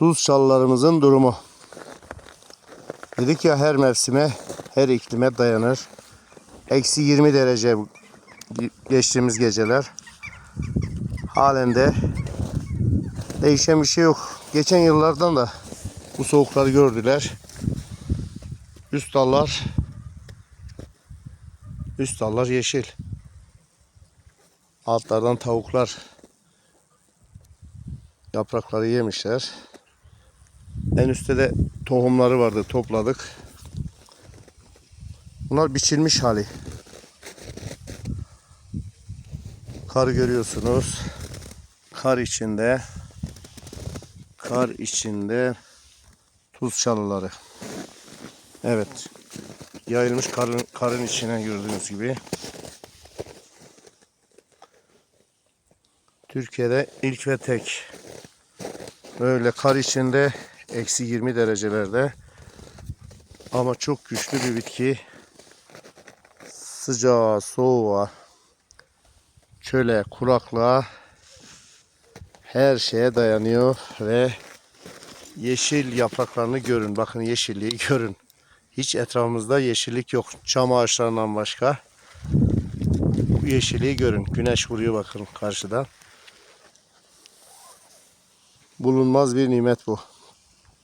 Tuz çalılarımızın durumu. Dedik ya her mevsime, her iklime dayanır. Eksi 20 derece geçtiğimiz geceler. Halen de değişen bir şey yok. Geçen yıllardan da bu soğukları gördüler. Üst dallar üst dallar yeşil. Altlardan tavuklar yaprakları yemişler. En üstte de tohumları vardı topladık. Bunlar biçilmiş hali. Kar görüyorsunuz. Kar içinde kar içinde tuz çalıları. Evet. Yayılmış karın, karın içine gördüğünüz gibi. Türkiye'de ilk ve tek. Böyle kar içinde eksi 20 derecelerde ama çok güçlü bir bitki. Sıcağa, soğuğa, çöle, kuraklığa her şeye dayanıyor ve yeşil yapraklarını görün. Bakın yeşilliği görün. Hiç etrafımızda yeşillik yok. Çam ağaçlarından başka. Bu yeşilliği görün. Güneş vuruyor bakın karşıdan. Bulunmaz bir nimet bu.